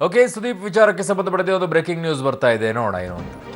Okay Sudeep ವಿಚಾರಕ್ಕೆ ಸಂಬಂಧಪಟ್ಟಂತೆ ಒಂದು ಬ್ರೇಕಿಂಗ್ ನ್ಯೂಸ್ ಬರ್ತಾ ಇದೆ. ನೋಡೋಣ ಏನು ಅಂತ.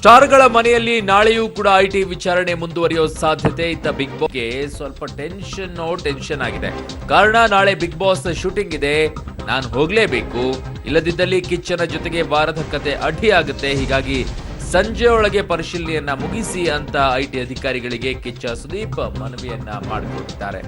ಸ್ಟಾರ್ಗಳ ಮನೆಯಲ್ಲಿ ನಾಳೆಯೂ ಕೂಡ ಐಟಿ ವಿಚಾರಣೆ ಮುಂದುವರಿಯೋ ಸಾಧ್ಯತೆ ಇದ್ದ ಬಿಗ್ ಬಾಸ್ಗೆ ಸ್ವಲ್ಪ ಟೆನ್ಷನ್ ಟೆನ್ಷನ್ ಆಗಿದೆ. ಕಾರಣ ನಾಳೆ ಬಿಗ್ ಬಾಸ್ ಶೂಟಿಂಗ್ ಇದೆ. ನಾನು ಹೋಗ್ಲೇಬೇಕು. ಇಲ್ಲದಿದ್ದಲ್ಲಿ ಕಿಚ್ಚನ ಜೊತೆಗೆ ವಾರದ ಕತೆ ಅಡ್ಡಿಯಾಗುತ್ತೆ. ಹೀಗಾಗಿ ಸಂಜೆಯೊಳಗೆ ಪರಿಶೀಲನೆಯನ್ನ ಮುಗಿಸಿ ಅಂತ ಐಟಿ ಅಧಿಕಾರಿಗಳಿಗೆ ಕಿಚ್ಚ ಸುದೀಪ್ ಮನವಿಯನ್ನ ಮಾಡಿಕೊಂಡಿದ್ದಾರೆ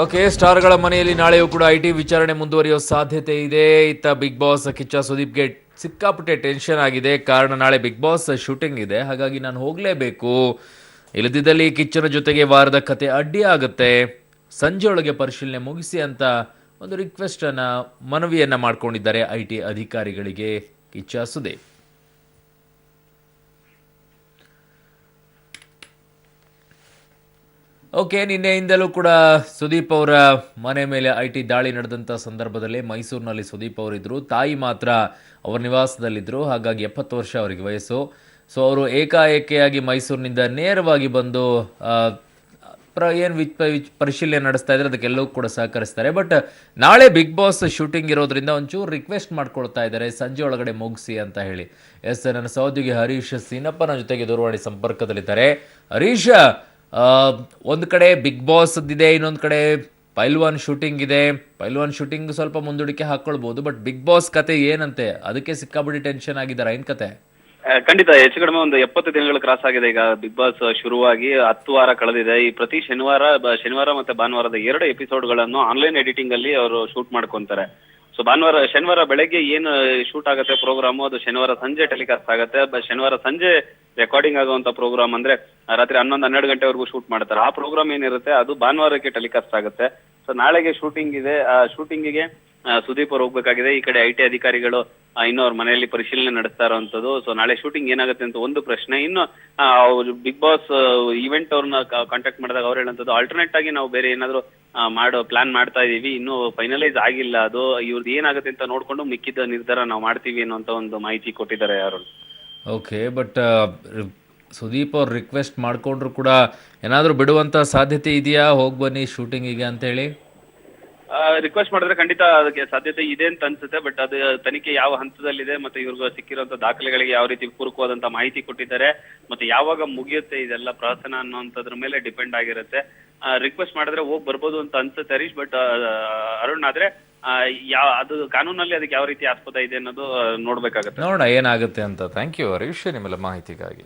ಓಕೆ, ಸ್ಟಾರ್ಗಳ ಮನೆಯಲ್ಲಿ ನಾಳೆಯೂ ಕೂಡ ಐಟಿ ವಿಚಾರಣೆ ಮುಂದುವರಿಯೋ ಸಾಧ್ಯತೆ ಇದೆ. ಇತ್ತ ಬಿಗ್ ಬಾಸ್ ಕಿಚ್ಚ ಸುದೀಪ್ಗೆ ಸಿಕ್ಕಾಪಟ್ಟೆ ಟೆನ್ಷನ್ ಆಗಿದೆ. ಕಾರಣ ನಾಳೆ ಬಿಗ್ ಬಾಸ್ ಶೂಟಿಂಗ್ ಇದೆ. ಹಾಗಾಗಿ ನಾನು ಹೋಗಲೇಬೇಕು. ಇಲ್ಲದಿದ್ದಲ್ಲಿ ಕಿಚ್ಚನ ಜೊತೆಗೆ ವಾರದ ಕತೆ ಅಡ್ಡಿ ಆಗುತ್ತೆ. ಸಂಜೆಯೊಳಗೆ ಪರಿಶೀಲನೆ ಮುಗಿಸಿ ಅಂತ ಒಂದು ರಿಕ್ವೆಸ್ಟನ್ನು ಮನವಿಯನ್ನು ಮಾಡ್ಕೊಂಡಿದ್ದಾರೆ ಐ ಟಿ ಅಧಿಕಾರಿಗಳಿಗೆ. ಕಿಚ್ಚ ಸುದೀಪ್. ಓಕೆ, ನಿನ್ನೆಯಿಂದಲೂ ಕೂಡ ಸುದೀಪ್ ಅವರ ಮನೆ ಮೇಲೆ ಐ ಟಿ ದಾಳಿ ನಡೆದಂಥ ಸಂದರ್ಭದಲ್ಲಿ ಮೈಸೂರಿನಲ್ಲಿ ಸುದೀಪ್ ಅವರಿದ್ದರು ತಾಯಿ ಮಾತ್ರ ಅವರ ನಿವಾಸದಲ್ಲಿದ್ದರು ಹಾಗಾಗಿ ಎಪ್ಪತ್ತು ವರ್ಷ ಅವರಿಗೆ ವಯಸ್ಸು. ಸೊ ಅವರು ಏಕಾಏಕಿಯಾಗಿ ಮೈಸೂರಿನಿಂದ ನೇರವಾಗಿ ಬಂದು ಪ್ರ, ಏನು ವಿಚ್ ಪರಿಶೀಲನೆ ನಡೆಸ್ತಾ ಇದ್ದಾರೆ ಅದಕ್ಕೆಲ್ಲವೂ ಕೂಡ ಸಹಕರಿಸ್ತಾರೆ. ಬಟ್ ನಾಳೆ ಬಿಗ್ ಬಾಸ್ ಶೂಟಿಂಗ್ ಇರೋದ್ರಿಂದ ಒಂಚೂರು ರಿಕ್ವೆಸ್ಟ್ ಮಾಡ್ಕೊಳ್ತಾ ಇದ್ದಾರೆ. ಸಂಜೆ ಒಳಗಡೆ ಮುಗಿಸಿ ಅಂತ ಹೇಳಿ. ಎಸ್, ನನ್ನ ಸಹೋದ್ಯೋಗಿ ಹರೀಶ್ ಸೀನಪ್ಪನ ಜೊತೆಗೆ ದೂರವಾಣಿ ಸಂಪರ್ಕದಲ್ಲಿದ್ದಾರೆ. ಹರೀಶ್ ಒಂದು ಕಡೆ ಬಿಗ್ ಬಾಸ್ ಇದೆ ಇನ್ನೊಂದು ಕಡೆ ಪೈಲ್ವಾನ್ ಶೂಟಿಂಗ್ ಇದೆ. ಪೈಲ್ವಾನ್ ಶೂಟಿಂಗ್ ಸ್ವಲ್ಪ ಮುಂದೂಡಿಕೆ ಹಾಕೊಳ್ಬಹುದು ಬಟ್ ಬಿಗ್ ಬಾಸ್ ಕತೆ ಏನಂತೆ? ಅದಕ್ಕೆ ಸಿಕ್ಕಾಬಿಡಿ ಟೆನ್ಷನ್ ಆಗಿದ್ದಾರೆ? ಏನ್ ಕತೆ? ಖಂಡಿತ. ಹೆಚ್ಚು ಕಡಿಮೆ ಒಂದು ಎಪ್ಪತ್ತು ದಿನಗಳು ಕ್ರಾಸ್ ಆಗಿದೆ. ಈಗ ಬಿಗ್ ಬಾಸ್ ಶುರುವಾಗಿ ಹತ್ತು ವಾರ ಕಳೆದಿದೆ. ಈ ಪ್ರತಿ ಶನಿವಾರ ಶನಿವಾರ ಮತ್ತೆ ಭಾನುವಾರದ ಎರಡು ಎಪಿಸೋಡ್ಗಳನ್ನು ಆನ್ಲೈನ್ ಎಡಿಟಿಂಗ್ ಅಲ್ಲಿ ಅವರು ಶೂಟ್ ಮಾಡ್ಕೊಂತಾರೆ. ಸೊ ಭಾನುವಾರ, ಶನಿವಾರ ಬೆಳಗ್ಗೆ ಏನು ಶೂಟ್ ಆಗುತ್ತೆ ಪ್ರೋಗ್ರಾಮು ಅದು ಶನಿವಾರ ಸಂಜೆ ಟೆಲಿಕಾಸ್ಟ್ ಆಗುತ್ತೆ. ಬಟ್ ಶನಿವಾರ ಸಂಜೆ ರೆಕಾರ್ಡಿಂಗ್ ಆಗುವಂತ ಪ್ರೋಗ್ರಾಮ್ ಅಂದ್ರೆ ರಾತ್ರಿ ಹನ್ನೊಂದು, ಹನ್ನೆರಡು ಗಂಟೆವರೆಗೂ ಶೂಟ್ ಮಾಡ್ತಾರೆ. ಆ ಪ್ರೋಗ್ರಾಮ್ ಏನಿರುತ್ತೆ, ಅದು ಭಾನುವಾರಕ್ಕೆ ಟೆಲಿಕಾಸ್ಟ್ ಆಗುತ್ತೆ. ಸೊ ನಾಳೆಗೆ ಶೂಟಿಂಗ್ ಇದೆ. ಆ ಶೂಟಿಂಗಿಗೆ ಸುದೀಪ್ ಅವರು ಹೋಗ್ಬೇಕಾಗಿದೆ. ಈ ಕಡೆ ಐ ಅಧಿಕಾರಿಗಳು ಇನ್ನು ಅವ್ರ ಮನೆಯಲ್ಲಿ ಪರಿಶೀಲನೆ ನಡೆಸ್ತಾ ಇರುವಂತದ್ದು ಸೊ ನಾಳೆ ಶೂಟಿಂಗ್ ಏನಾಗುತ್ತೆ ಅಂತ ಒಂದು ಪ್ರಶ್ನೆ. ಇನ್ನು ಬಿಗ್ ಬಾಸ್ ಇವೆಂಟ್ ಅವ್ರನ್ನ ಕಾಂಟ್ಯಾಕ್ಟ್ ಮಾಡಿದಾಗ ಅವ್ರು ಹೇಳಂತದ್ದು ಆಲ್ಟರ್ನೇಟ್ ಆಗಿ ನಾವು ಬೇರೆ ಏನಾದ್ರು ಮಾಡೋ ಪ್ಲಾನ್ ಮಾಡ್ತಾ ಇದೀವಿ. ಇನ್ನೂ ಫೈನಲೈಸ್ ಆಗಿಲ್ಲ. ಅದು ಇವ್ರದ್ದು ಏನಾಗುತ್ತೆ ಅಂತ ನೋಡ್ಕೊಂಡು ಮಿಕ್ಕಿದ ನಿರ್ಧಾರ ನಾವು ಮಾಡ್ತೀವಿ ಅನ್ನೋಂಥ ಒಂದು ಮಾಹಿತಿ ಕೊಟ್ಟಿದ್ದಾರೆ ಯಾರು. ಓಕೆ ಬಟ್ ಸುದೀಪ್ ಅವ್ರು ರಿಕ್ವೆಸ್ಟ್ ಮಾಡಿಕೊಂಡ್ರು ಕೂಡ ಏನಾದರೂ ಬಿಡುವಂಥ ಸಾಧ್ಯತೆ ಇದೆಯಾ? ಹೋಗಿ ಬನ್ನಿ ಶೂಟಿಂಗಿಗೆ ಅಂತೇಳಿ. ರಿಕ್ವೆಸ್ಟ್ ಮಾಡಿದ್ರೆ ಖಂಡಿತ ಅದಕ್ಕೆ ಸಾಧ್ಯತೆ ಇದೆ ಅಂತ ಅನ್ಸುತ್ತೆ ಬಟ್ ಅದು ತನಿಖೆ ಯಾವ ಹಂತದಲ್ಲಿದೆ ಮತ್ತೆ ಇವ್ರಿಗೆ ಸಿಕ್ಕಿರುವಂತ ದಾಖಲೆಗಳಿಗೆ ಯಾವ ರೀತಿ ಪೂರಕವಾದಂತ ಮಾಹಿತಿ ಕೊಟ್ಟಿದ್ದಾರೆ ಮತ್ತೆ ಯಾವಾಗ ಮುಗಿಯುತ್ತೆ ಇದೆಲ್ಲ ಪ್ರಹಸನ ಅನ್ನೋಂಥದ್ರ ಮೇಲೆ ಡಿಪೆಂಡ್ ಆಗಿರುತ್ತೆ. ರಿಕ್ವೆಸ್ಟ್ ಮಾಡಿದ್ರೆ ಹೋಗಿ ಬರ್ಬೋದು ಅಂತ ಅನ್ಸುತ್ತೆ ಹರೀಶ್ ಬಟ್ ಅರುಣ್ ಆದ್ರೆ ಯಾವ ಅದು ಕಾನೂನಲ್ಲಿ ಅದಕ್ಕೆ ಯಾವ ರೀತಿ ಆಸ್ಪದ ಇದೆ ಅನ್ನೋದು ನೋಡ್ಬೇಕಾಗತ್ತೆ. ನೋಡೋಣ ಏನಾಗುತ್ತೆ ಅಂತ. ಥ್ಯಾಂಕ್ ಯು ಹರೀಶ್, ನಿಮ್ಮೆಲ್ಲ ಮಾಹಿತಿಗಾಗಿ.